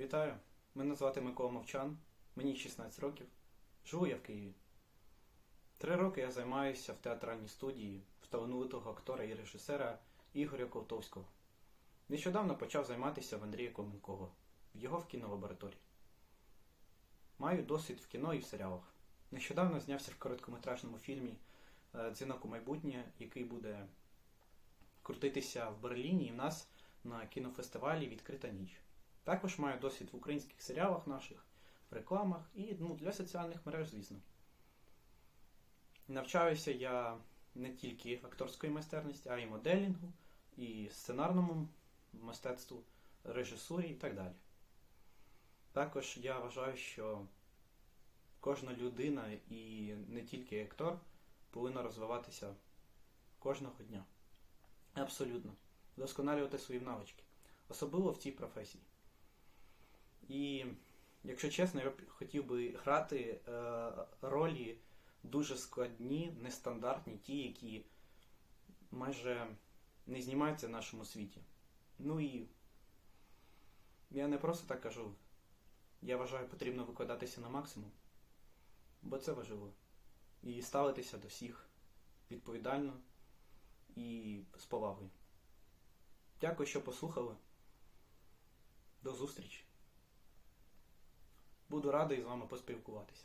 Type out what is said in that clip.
Вітаю! Мене звати Микола Мовчан, мені 16 років. Живу я в Києві. Три роки я займаюся в театральній студії в талановитого актора і режисера Ігоря Ковтовського. Нещодавно почав займатися в Андрія Коменкова, в його в кінолабораторії. Маю досвід в кіно і в серіалах. Нещодавно знявся в короткометражному фільмі е, Дзвінок у майбутнє, який буде крутитися в Берліні і в нас на кінофестивалі Відкрита ніч. Також маю досвід в українських серіалах наших, в рекламах і ну, для соціальних мереж, звісно. Навчаюся я не тільки акторської майстерності, а й моделінгу, і сценарному мистецтву, режисурі і так далі. Також я вважаю, що кожна людина і не тільки актор повинна розвиватися кожного дня. Абсолютно. Вдосконалювати свої навички. Особливо в цій професії. І, якщо чесно, я б хотів би грати е, ролі дуже складні, нестандартні, ті, які майже не знімаються в нашому світі. Ну і я не просто так кажу. Я вважаю, потрібно викладатися на максимум, бо це важливо. І ставитися до всіх відповідально і з повагою. Дякую, що послухали. До зустрічі. Буду радий з вами поспілкуватися.